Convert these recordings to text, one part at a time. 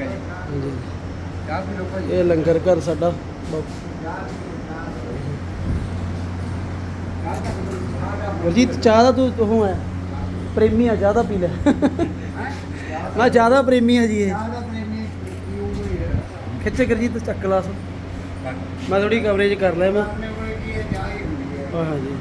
ਠੀਕ ਹੈ ਜੀ। ਹਾਂਜੀ। ਚਾਹ ਪੀ ਲਓ ਭਾਈ। ਇਹ ਲੰਗਰ ਘਰ ਸਾਡਾ। ਗੁਰਜੀਤ ਚਾਹ ਦਾ ਤੂੰ ਉਹ ਹੈ। ਪ੍ਰੇਮੀ ਆ ਜ਼ਿਆਦਾ ਪੀ ਲੈ। ਮੈਂ ਜ਼ਿਆਦਾ ਪ੍ਰੇਮੀ ਆ ਜੀ ਇਹ। ਚਾਹ ਦਾ ਪ੍ਰੇਮੀ ਹੈ ਖਿੱਚੇ ਗੁਰਜੀਤ ਚੱਕ ਗਲਾਸ ਮੈਂ ਥੋੜੀ ਕਵਰੇਜ ਕਰ ਲਿਆ ਮੈਂ। ਆਪਣੇ ਕੋਲ ਕੀ ਹੈ ਚਾਹ ਹੀ ਹੁੰਦੀ ਹੈ। ਹਾਂ ਜੀ।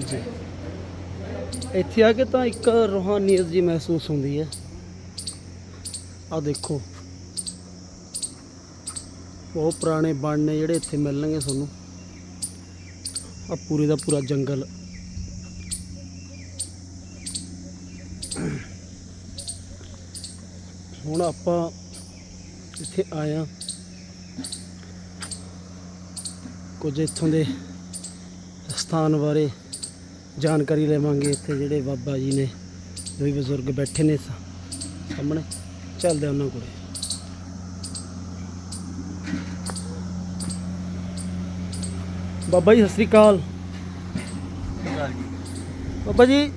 ਜੀ। ਇੱਥੇ ਆ ਕੇ ਤਾਂ ਇੱਕ ਰੂਹਾਨੀਅਤ ਜੀ ਮਹਿਸੂਸ ਹੁੰਦੀ ਹੈ। ਆ ਦੇਖੋ। ਬਹੁਤ ਪੁਰਾਣੇ ਬਣ ਨੇ ਜਿਹੜੇ ਇੱਥੇ ਮਿਲਣਗੇ ਤੁਹਾਨੂੰ। ਆ ਪੂਰੇ ਦਾ ਪੂਰਾ ਜੰਗਲ। ਹੁਣ ਆਪਾਂ ਇੱਥੇ ਆਇਆ ਕੁਝ ਇੱਥੋਂ ਦੇ ਸਥਾਨ ਬਾਰੇ। ਜਾਣਕਾਰੀ ਲਵਾਂਗੇ ਇੱਥੇ ਜਿਹੜੇ ਬਾਬਾ ਜੀ ਨੇ ਜੋ ਵੀ ਬਜ਼ੁਰਗ ਬੈਠੇ ਨੇ ਸਾਹਮਣੇ। ਚੱਲਦੇ ਆ ਉਹਨਾਂ ਕੋਲੇ। ਬਾਬਾ ਜੀ ਸਤਿ ਸ੍ਰੀ ਅਕਾਲ। ਬਾਬਾ ਜੀ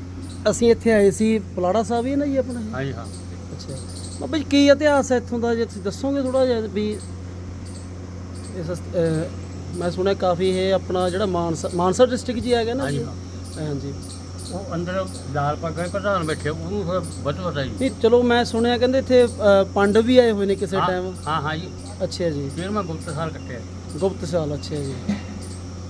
ਅਸੀਂ ਇੱਥੇ ਆਏ ਸੀ ਪਲਾੜਾ ਸਾਹਿਬ ਹੀ ਨਾ ਜੀ ਆਪਣਾ? ਹਾਂਜੀ ਹਾਂ। ਅੱਛਾ। ਬਾਬਾ ਜੀ ਕੀ ਇਤਿਹਾਸ ਹੈ ਇੱਥੋਂ ਦਾ ਜੇ ਤੁਸੀਂ ਦੱਸੋਗੇ ਥੋੜਾ ਜਿਹਾ ਵੀ ਇਸ ਮੈਂ ਸੁਣਿਆ ਕਾਫੀ ਇਹ ਆਪਣਾ ਜਿਹੜਾ ਮਾਨਸਾ ਮਾਨਸਾ ਡਿਸਟ੍ਰਿਕਟ ਜੀ ਹੈਗਾ ਨਾ ਜੀ? ਹਾਂਜੀ, ਉਹ ਅੰਦਰ ਲਾਲ ਪੱਗਾਂ ਦੇ ਪ੍ਰਧਾਨ ਬੈਠੇ ਉਹਨੂੰ ਥੋੜਾ ਵੱਧ ਪਤਾ ਜੀ ਨਹੀਂ ਚਲੋ ਮੈਂ ਸੁਣਿਆ ਕਹਿੰਦੇ ਇੱਥੇ ਪਾਂਡਵ ਵੀ ਆਏ ਹੋਏ ਨੇ ਕਿਸੇ ਹਾਂ- ਟਾਈਮ ਹਾਂ ਹਾਂ ਜੀ। ਅੱਛਾ ਜੀ। ਫਿਰ ਮੈਂ ਗੁਪਤ ਸਾਲ ਕੱਟਿਆ। ਗੁਪਤ ਸਾਲ ਅੱਛਾ ਜੀ।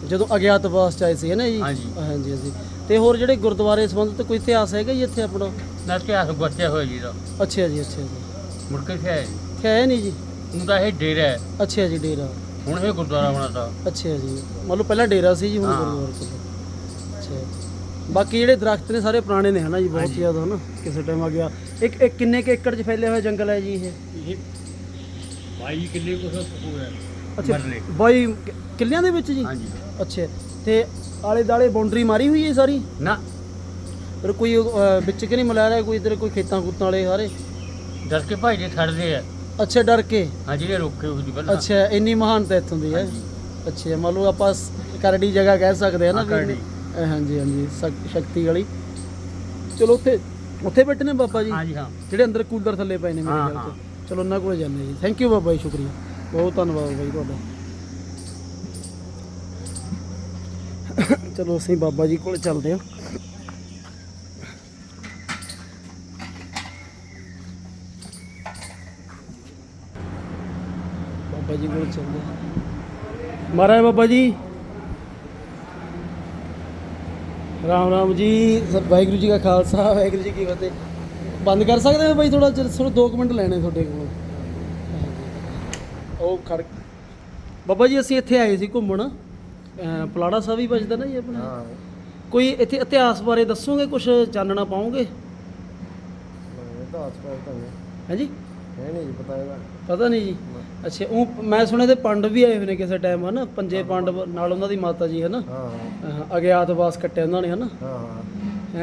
ਜਦੋਂ ਅਗਿਆਤਵਾਸ ਚ ਆਏ ਸੀ ਹੈ ਨਾ ਜੀ? ਹਾਂਜੀ। ਹਾਂਜੀ ਹਾਂਜੀ। ਤੇ ਹੋਰ ਜਿਹੜੇ ਗੁਰਦੁਆਰੇ ਸੰਬੰਧਿਤ ਕੋਈ ਇਤਿਹਾਸ ਹੈਗਾ ਜੀ ਇੱਥੇ ਆਪਣਾ? ਨਾ ਇਤਿਹਾਸ ਗੁਆਚਿਆ ਹੋਇਆ ਜੀ ਦਾ ਅੱਛਾ ਜੀ ਅੱਛਾ ਜੀ। ਮੁੜ ਕੇ ਫਿਰ ਆਇਆ ਜੀ। ਹੈ ਨਹੀਂ ਜੀ? ਹੁਣ ਤਾਂ ਇਹ ਡੇਰਾ ਹੈ। ਅੱਛਾ ਜੀ ਡੇਰਾ। ਹੁਣ ਇਹ ਗੁਰਦੁਆਰਾ ਬਣਾਤਾ ਅੱਛਾ ਜੀ। ਮੰਨ ਲਓ ਪਹਿਲਾਂ ਡੇਰਾ ਸੀ ਜੀ ਹੁਣ ਹਾਂ। ਗੁਰਦੁਆਰਾ ਚੱਲਿਆ ਅੱਛਾ। ਬਾਕੀ ਜਿਹੜੇ ਦਰਖਤ ਨੇ ਸਾਰੇ ਪੁਰਾਣੇ ਨੇ ਹਨਾ ਜੀ ਬਹੁਤ। ਜ਼ਿਆਦਾ ਹਨਾ? ਕਿਸੇ ਟਾਈਮ ਆ ਗਿਆ। ਇੱਕ ਇੱਕ ਕਿੰਨੇ ਕੁ ਏਕੜ 'ਚ ਫੈਲਿਆ ਹੋਇਆ ਜੰਗਲ ਹੈ ਜੀ ਇਹ? ਇਹ 22 ਕਿੱਲੇ ਕੁਛ ਹੋਇਆ ਅੱਛਾ ਮਰਲੇ। ਬਾਈ ਕਿ- ਕਿੱਲਿਆਂ ਦੇ ਵਿੱਚ ਜੀ? ਹਾਂਜੀ। ਅੱਛਾ ਤੇ ਆਲੇ ਦਾਲੇ ਬਾਉਂਡਰੀ ਮਾਰੀ ਹੋਈ ਹੈ ਸਾਰੀ? ਨਾ। ਫਿਰ ਕੋਈ ਅਹ, ਵਿੱਚ ਕਿ ਨਹੀਂ ਮਿਲਾ ਰਿਹਾ ਕੋਈ ਇਧਰ ਕੋਈ ਖੇਤਾਂ ਖੂਤਾਂ ਵਾਲੇ ਸਾਰੇ ਡਰ ਕੇ ਭਾਈ ਦੇ ਛੱਡਦੇ ਆ। ਅੱਛਾ ਡਰ ਕੇ? ਹਾਂ ਜਿਹੜੇ ਰੋਕੇ ਹੋਏ ਸੀ ਪਹਿਲਾਂ। ਅੱਛਾ ਇੰਨੀ ਮਹਾਨਤਾ ਇੱਥੋਂ ਦੀ ਹੈ। ਹਾਂਜੀ। ਅੱਛਾ ਮੰਨ ਲਓ ਆਪਾਂ ਸ- ਕਰੜੀ ਜਗ੍ਹਾ ਕਹਿ ਸਕਦੇ ਹਾਂ ਨਾ ਹਾਂ, ਵੀ- ਕਰੜੀ। ਅਹ, ਹਾਂਜੀ ਹਾਂਜੀ ਸ਼ਕ- ਸ਼ਕਤੀ ਵਾਲੀ। ਚਲੋ ਉੱਥੇ ਉੱਥੇ ਬੈਠੇ ਨੇ ਬਾਬਾ ਜੀ? ਹਾਂਜੀ ਹਾਂ। ਜਿਹੜੇ ਅੰਦਰ ਕੂਲਰ ਥੱਲੇ ਪਏ ਨੇ ਮੇਰੇ ਖਿਆਲ। ਚ। ਚਲੋ ਉਹਨਾਂ ਕੋਲੇ ਜਾਂਦੇ ਜੀ। ਥੈਂਕ ਯੂ ਬਾਬਾ ਜੀ ਸ਼ੁਕਰੀਆ। ਬਹੁਤ ਧੰਨਵਾਦ ਬਾਈ ਤੁਹਾਡਾ। ਚਲੋ ਅਸੀਂ ਬਾਬਾ ਜੀ ਕੋਲ ਚੱਲਦੇ ਹਾਂ। ਬਾਬਾ ਜੀ ਕੋਲ ਚੱਲਦੇ ਹਾਂ। ਮਹਾਰਾਜ ਬਾਬਾ ਜੀ। ਰਾਮ ਰਾਮ ਜੀ ਵਾਹਿਗੁਰੂ ਜੀ ਕਾ ਖਾਲਸਾ ਵਾਹਿਗੁਰੂ ਜੀ ਕੀ ਫਤਿਹ। ਬੰਦ ਕਰ ਸਕਦੇ ਹੋ ਬਾਈ ਥੋੜਾ ਸਿਰਫ 2 ਮਿੰਟ ਲੈਣੇ ਤੁਹਾਡੇ ਕੋਲ। ਉਹ ਖੜ ਬਾਬਾ ਜੀ ਅਸੀਂ ਇੱਥੇ ਆਏ ਸੀ ਘੁੰਮਣ। ਪਲਾੜਾ ਸਾਹਿਬ ਹੀ ਵੱਜਦਾ ਨਾ ਜੀ ਆਪਣਾ। ਹਾਂ। ਕੋਈ ਇੱਥੇ ਇਤਿਹਾਸ ਬਾਰੇ ਦੱਸੋਗੇ? ਕੁਝ ਜਾਣਨਾ ਪਾਓਗੇ? ਤਾਂ ਹਸਪਤਾਲ ਤਾਂ ਹੈ ਨਹੀਂ ਜੀ ਪਤਾ ਇਹਦਾ ਪਤਾ ਨਹੀਂ ਜੀ। ਅੱਛਾ ਉਹ ਮੈਂ ਸੁਣਿਆ ਤੇ ਪਾਂਡਵ ਵੀ ਆਏ ਹੋਏ ਨੇ ਕਿਸੇ ਟਾਈਮ ਹਨਾ? ਪੰਜੇ ਪਾਂਡਵ ਨਾਲ ਉਹਨਾਂ ਦੀ ਮਾਤਾ ਜੀ ਹਨਾ? ਹਾਂ। ਅਹ ਅਗਿਆਤਵਾਸ ਕੱਟਿਆ ਉਹਨਾਂ ਨੇ ਹਨਾ? ਹਾਂ।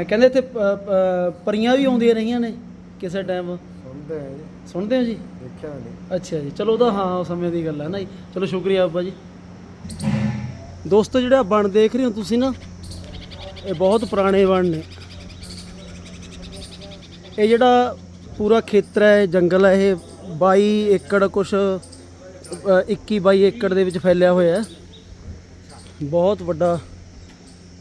ਅਹ ਕਹਿੰਦੇ ਇੱਥੇ ਪ- ਪ- ਪਰੀਆਂ ਵੀ ਆਉਂਦੀਆਂ ਰਹੀਆਂ ਨੇ ਕਿਸੇ ਟਾਈਮ ਸੁਣਦੇ ਆ ਜੀ। ਸੁਣਦੇ ਹੋ ਜੀ? ਦੇਖਿਆ ਨਹੀਂ। ਅੱਛਾ ਜੀ ਚਲੋ ਉਹਦਾ ਹਾਂ ਉਹ ਸਮੇਂ ਦੀ ਗੱਲ ਹੈ ਨਾ ਜੀ। ਚਲੋ ਸ਼ੁਕਰੀਆ ਬਾਬਾ ਜੀ। ਦੋਸਤੋ ਜਿਹੜਾ ਬਣ ਦੇਖ ਰਹੇ ਹੋ ਤੁਸੀਂ ਨਾ ਇਹ ਬਹੁਤ ਪੁਰਾਣੇ ਬਣ ਨੇ। ਇਹ ਜਿਹੜਾ ਪੂਰਾ ਖੇਤਰ ਹੈ ਜੰਗਲ ਹੈ ਇਹ 22 ਏਕੜ ਕੁਛ ਅ, 21 22 ਏਕੜ ਦੇ ਵਿੱਚ ਫੈਲਿਆ ਹੋਇਆ ਹੈ। ਬਹੁਤ ਵੱਡਾ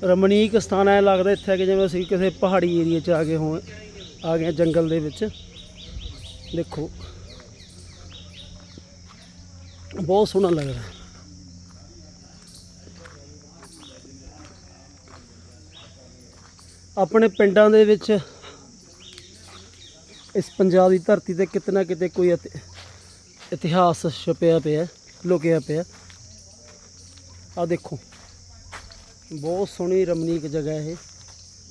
ਰਮਣੀਕ ਸਥਾਨ ਹੈ ਲੱਗਦਾ ਇੱਥੇ ਕਿ ਜਿਵੇਂ ਅਸੀਂ ਕਿਸੇ ਪਹਾੜੀ ਏਰੀਆ 'ਚ ਆ ਗਏ ਹੋਂ ਆ ਗਏ ਹਾਂ ਜੰਗਲ ਦੇ ਵਿੱਚ। ਦੇਖੋ ਬਹੁਤ ਸੋਹਣਾ ਲੱਗਦਾ ਆਪਣੇ ਪਿੰਡਾਂ ਦੇ ਵਿੱਚ ਇਸ ਪੰਜਾਬ ਦੀ ਧਰਤੀ ਤੇ ਕਿਤੇ ਨਾ ਕਿਤੇ ਕੋਈ ਇਤਿ- ਇਤਿਹਾਸ ਛੁਪਿਆ ਪਿਆ, ਲੁਕਿਆ ਪਿਆ। ਆ ਦੇਖੋ, ਬਹੁਤ ਸੋਹਣੀ ਰਮਣੀਕ ਜਗ੍ਹਾ ਇਹ।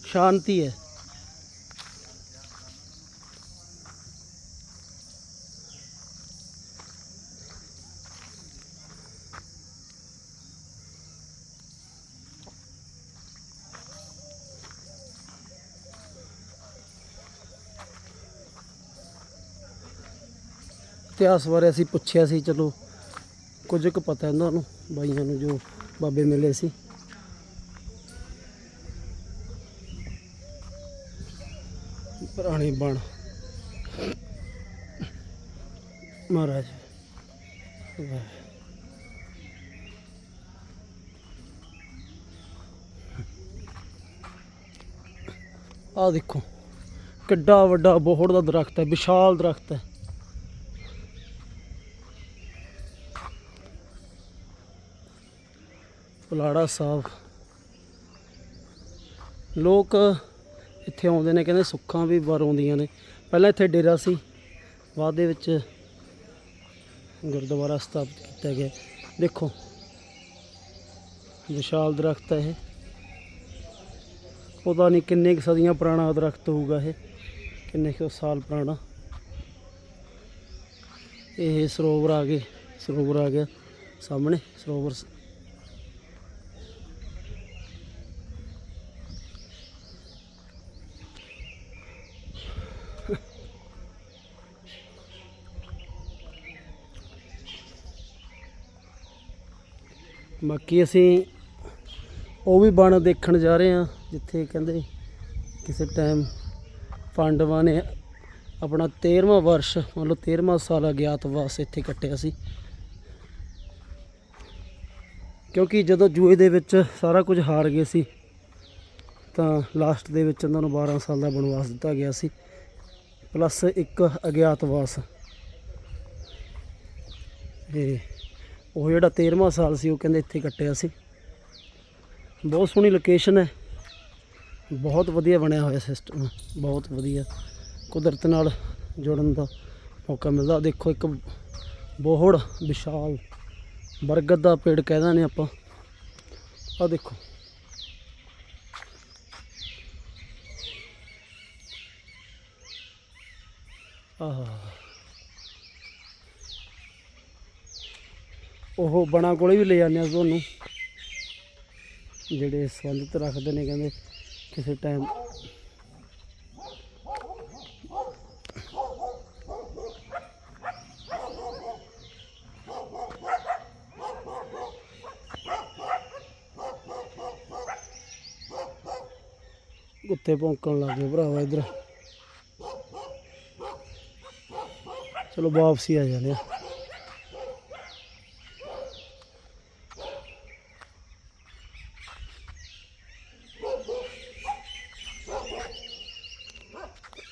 ਸ਼ਾਂਤੀ ਹੈ। ਇਤਿਹਾਸ ਬਾਰੇ ਅਸੀਂ ਪੁੱਛਿਆ ਸੀ, ਚਲੋ ਕੁਝ ਕੁ ਪਤਾ ਇਹਨਾਂ ਨੂੰ, ਬਾਈਆਂ ਨੂੰ ਜੋ ਬਾਬੇ ਮਿਲੇ ਸੀ। ਪੁਰਾਣੀ ਬਣ। ਮਹਾਰਾਜ। ਵਾਹ ਆ ਦੇਖੋ, ਕਿੱਡਾ ਵੱਡਾ ਬੋਹੜ ਦਾ ਦਰਖਤ ਹੈ, ਵਿਸ਼ਾਲ ਦਰਖਤ ਹੈ। ਪੁਲਾੜਾ ਸਾਹਿਬ। ਲੋਕ ਇੱਥੇ ਆਉਂਦੇ ਨੇ, ਕਹਿੰਦੇ ਸੁੱਖਾਂ ਵੀ ਬਾਹਰ ਆਉਂਦੀਆਂ ਨੇ। ਪਹਿਲਾਂ ਇੱਥੇ ਡੇਰਾ ਸੀ। ਬਾਅਦ ਦੇ ਵਿੱਚ ਗੁਰਦੁਆਰਾ ਸਥਾਪਿਤ ਕੀਤਾ ਗਿਆ। ਦੇਖੋ, ਵਿਸ਼ਾਲ ਦਰਖਤ ਹੈ ਇਹ। ਪਤਾ ਨਹੀਂ ਕਿੰਨੇ ਕੁ ਸਦੀਆਂ ਪੁਰਾਣਾ ਦਰਖਤ ਹੋਊਗਾ ਇਹ, ਕਿੰਨੇ ਕੁ ਸਾਲ ਪੁਰਾਣਾ। ਇਹ ਸਰੋਵਰ ਆ ਗਏ, ਸਰੋਵਰ ਆ ਗਿਆ ਸਾਹਮਣੇ, ਸਰੋਵਰ ਬਾਕੀ ਅਸੀਂ ਉਹ ਵੀ ਬਣ ਦੇਖਣ ਜਾ ਰਹੇ ਹਾਂ, ਜਿੱਥੇ ਕਹਿੰਦੇ ਕਿਸੇ ਟਾਈਮ ਪਾਂਡਵਾਂ ਨੇ ਆਪਣਾ 13ਵਾਂ ਵਰਸ਼, ਮੰਨ ਲਓ 13ਵਾਂ ਸਾਲ ਅਗਿਆਤਵਾਸ ਇੱਥੇ ਕੱਟਿਆ ਸੀ। ਕਿਉਂਕਿ ਜਦੋਂ ਜੂਏ ਦੇ ਵਿੱਚ ਸਾਰਾ ਕੁਝ ਹਾਰ ਗਏ ਸੀ, ਤਾਂ ਲਾਸਟ ਦੇ ਵਿੱਚ ਉਹਨਾਂ ਨੂੰ 12 ਸਾਲ ਦਾ ਬਨਵਾਸ ਦਿੱਤਾ ਗਿਆ ਸੀ ਪਲੱਸ ਇੱਕ ਅਗਿਆਤਵਾਸ ਇਹ ਉਹ ਜਿਹੜਾ 13ਵਾਂ ਸਾਲ ਸੀ, ਉਹ ਕਹਿੰਦੇ ਇੱਥੇ ਕੱਟਿਆ ਸੀ। ਬਹੁਤ ਸੋਹਣੀ ਲੋਕੇਸ਼ਨ ਹੈ। ਬਹੁਤ ਵਧੀਆ ਬਣਿਆ ਹੋਇਆ ਸਿਸਟਮ ਬਹੁਤ ਵਧੀਆ। ਕੁਦਰਤ ਨਾਲ ਜੁੜਨ ਦਾ ਮੌਕਾ ਮਿਲਦਾ। ਦੇਖੋ ਇੱਕ ਬੋਹੜ, ਵਿਸ਼ਾਲ ਬਰਗਦ ਦਾ ਪੇੜ ਕਹਿੰਦਾ ਨੇ ਆਪਾਂ। ਆ ਦੇਖੋ। ਆਹ। ਉਹ ਬਣਾ ਕੋਲੇ ਵੀ ਲੈ ਜਾਂਦੇ ਆ ਤੁਹਾਨੂੰ। ਜਿਹੜੇ ਸੰਬੰਧਿਤ ਰੱਖਦੇ ਨੇ ਕਹਿੰਦੇ ਕਿਸੇ ਟਾਈਮ ਕੁੱਤੇ ਭੌਂਕਣ ਲੱਗ ਗਏ ਭਰਾਵਾ ਇਧਰ। ਚਲੋ ਵਾਪਸੀ ਆ ਜਾਂਦੇ ਆ।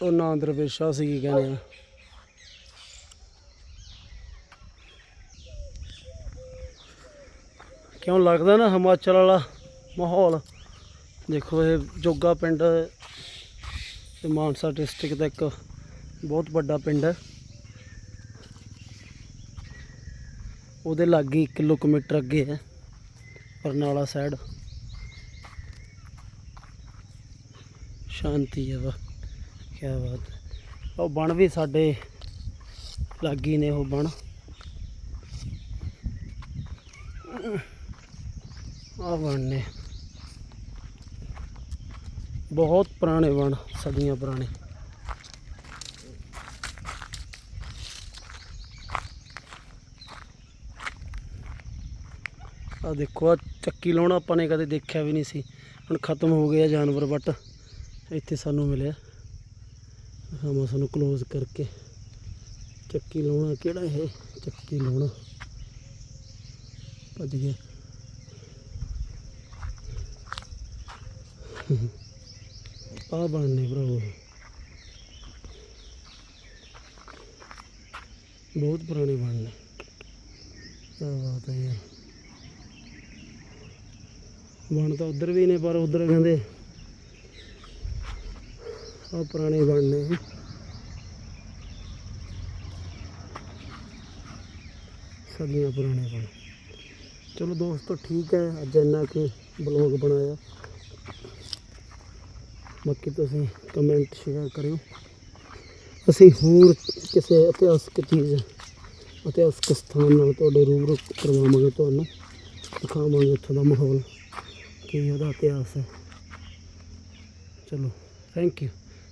ਉਹ ਨਾਂ ਦਰਵੇਸ਼ਾ ਸੀ ਕੀ ਕਹਿੰਦੇ ਆ ਕਿਉਂ ਲੱਗਦਾ ਨਾ ਹਿਮਾਚਲ ਵਾਲਾ ਮਾਹੌਲ? ਦੇਖੋ ਇਹ ਜੋਗਾ ਪਿੰਡ ਤੇ ਮਾਨਸਾ ਡਿਸਟ੍ਰਿਕਟ ਦਾ ਇੱਕ ਬਹੁਤ ਵੱਡਾ ਪਿੰਡ ਹੈ। ਉਹਦੇ ਲਾਗੇ 1 ਕਿਲੋਮੀਟਰ ਅੱਗੇ ਹੈ, ਬਰਨਾਲਾ ਸਾਈਡ। ਸ਼ਾਂਤੀ ਹੈ ਵਾ ਕੀ ਬਾਤ ਉਹ ਬਣ ਵੀ ਸਾਡੇ ਲਾਗੀ ਨੇ ਉਹ ਬਣ। ਆ ਬਣ ਨੇ। ਬਹੁਤ ਪੁਰਾਣੇ ਬਣ, ਸਦੀਆਂ ਪੁਰਾਣੇ। ਆ ਦੇਖੋ ਆ ਚੱਕੀ ਲਾਉਣਾ ਆਪਾਂ ਨੇ, ਕਦੇ ਦੇਖਿਆ ਵੀ ਨਹੀਂ ਸੀ। ਹੁਣ ਖਤਮ ਹੋ ਗਿਆ ਜਾਨਵਰ ਬਟ ਇੱਥੇ ਸਾਨੂੰ ਮਿਲਿਆ। ਹਾਂ ਸਾਨੂੰ ক্লোਜ਼ ਕਰਕੇ। ਚੱਕੀ ਲਾਉਣਾ ਕਿਹੜਾ ਇਹ? ਚੱਕੀ ਲਾਉਣਾ। ਭੱਜ ਗਿਆ। ਆ ਬਣਨੇ ਭਰਾਵੋ ਬਹੁਤ ਪੁਰਾਣੇ ਬਣਨੇ। ਕੀ ਬਾਤ ਹੈ ਬਣ ਤਾਂ ਉਧਰ ਵੀ ਨੇ, ਪਰ ਉਧਰ ਕਹਿੰਦੇ ਆ ਪੁਰਾਣੇ ਬਣਨੇ ਆ। ਸਦੀਆਂ ਪੁਰਾਣੇ ਬਣ। ਚਲੋ ਦੋਸਤੋ, ਠੀਕ ਹੈ, ਅੱਜ ਇੰਨਾ ਕਿ ਬਲੌਗ ਬਣਾਇਆ। ਬਾਕੀ ਤੁਸੀਂ ਕਮੈਂਟ ਸ਼ੇਅਰ ਕਰਿਓ। ਅਸੀਂ ਹੋਰ ਕਿਸੇ ਇਤਿਹਾਸਕ ਚੀਜ਼, ਇਤਿਹਾਸਕ ਸਥਾਨ ਨਾਲ ਤੁਹਾਡੇ ਰੂਬਰੂ ਕਰਵਾਵਾਂਗੇ ਤੁਹਾਨੂੰ। ਦਿਖਾਵਾਂਗੇ ਉੱਥੋਂ ਦਾ ਮਾਹੌਲ, ਕੀ ਉਹਦਾ ਇਤਿਹਾਸ ਹੈ। ਚਲੋ thank you